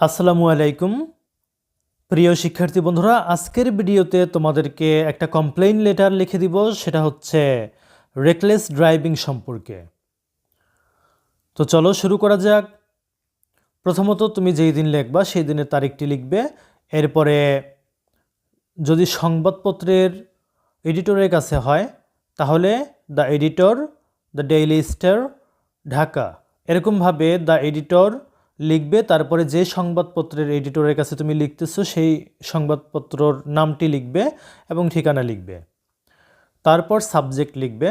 আসসালামু আলাইকুম। প্রিয় শিক্ষার্থী বন্ধুরা, আজকের ভিডিওতে তোমাদেরকে একটা কমপ্লেইন লেটার লিখে দিব, সেটা হচ্ছে রেকলেস ড্রাইভিং সম্পর্কে। তো চলো শুরু করা যাক। প্রথমত তুমি যেই দিন লিখবা, সেই দিনের তারিখটি লিখবে। এরপরে যদি সংবাদপত্রের এডিটরের কাছে হয়, তাহলে the editor the Daily Star Dhaka এরকমভাবে দ্য এডিটর লিখবে, তারপরে যে সংবাদপত্রের এডিটরের কাছে তুমি লিখতেছো, সেই সংবাদপত্রর নামটি লিখবে এবং ঠিকানা লিখবে তারপর সাবজেক্ট লিখবে,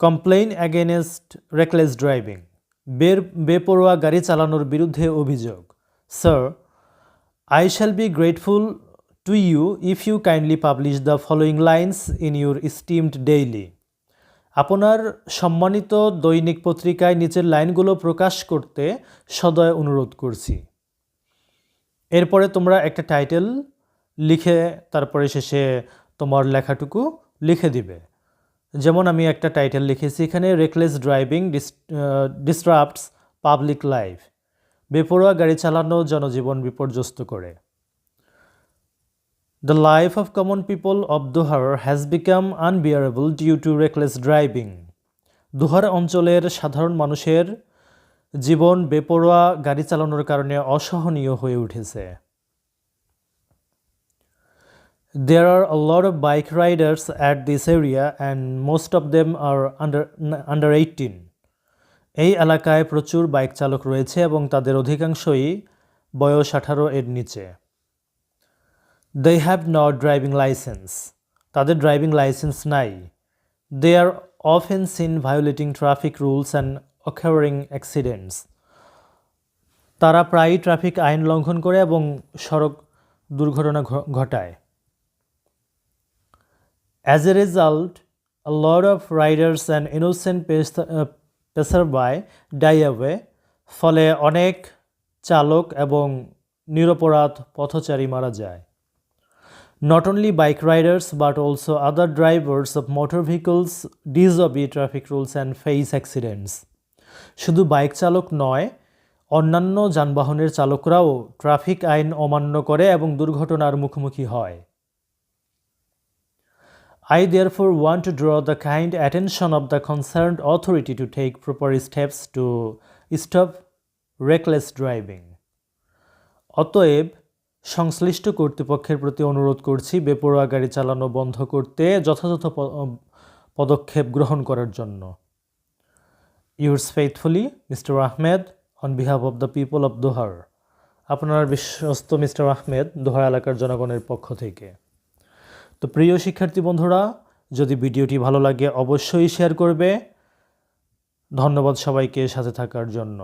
কমপ্লেইন অ্যাগেনস্ট রেকলেস ড্রাইভিং, বের, বেপরোয়া গাড়ি চালানোর বিরুদ্ধে অভিযোগ sir, I shall be grateful to you if you kindly publish the following lines in your esteemed daily. আপনার সম্মানিত দৈনিক পত্রিকায় নিচের লাইনগুলো প্রকাশ করতে সদয় অনুরোধ করছি। এরপরে তোমরা একটা টাইটেল লিখে তারপরে শেষে তোমার লেখাটুকু লিখে দিবে। যেমন আমি একটা টাইটেল লিখেছি এখানে reckless driving disrupts public life বেপরোয়া গাড়ি চালানো জনজীবন বিপর্যস্ত করে। The life of common people of Dohar has become unbearable due to reckless driving Dohar অঞ্চলের সাধারণ মানুষের জীবন বেপরোয়া গাড়ি চালানোর কারণে অসহনীয় হয়ে উঠেছে। There are a lot of bike riders at this area and most of them are under under 18. এই এলাকায় প্রচুর বাইক চালক রয়েছে এবং তাদের অধিকাংশই বয়স আঠারো এর নিচে। They have not driving licence তাদের ড্রাইভিং লাইসেন্স নাই। They are often seen violating traffic rules and occurring accidents তারা প্রায়ই ট্রাফিক আইন লঙ্ঘন করে এবং সড়ক দুর্ঘটনা ঘটায়। As a result, a lot of riders and innocent uh, passerby die away, ফলে অনেক চালক এবং নিরপরাধ পথচারী মারা যায়। Not only bike riders but also other drivers of motor vehicles disobey traffic rules and face accidents শুধু বাইক চালক নয়, অন্যান্য যানবাহনের চালকরাও ট্রাফিক আইন অমান্য করে এবং দুর্ঘটনার মুখোমুখি হয় I therefore want to draw the kind attention of the concerned authority to take proper steps to stop reckless driving. অতএব সংশ্লিষ্ট কর্তৃপক্ষের প্রতি অনুরোধ করছি বেপরোয়া গাড়ি চালানো বন্ধ করতে যথাযথ পদক্ষেপ গ্রহণ করার জন্য। Yours faithfully mister Ahmed on behalf of the people of Dohar আপনার বিশ্বস্ত মিস্টার আহমেদ দোহার এলাকার জনগণের পক্ষ থেকে। তো প্রিয় শিক্ষার্থী বন্ধুরা, যদি ভিডিওটি ভালো লাগে অবশ্যই শেয়ার করবে। ধন্যবাদ সবাইকে সাথে থাকার জন্য।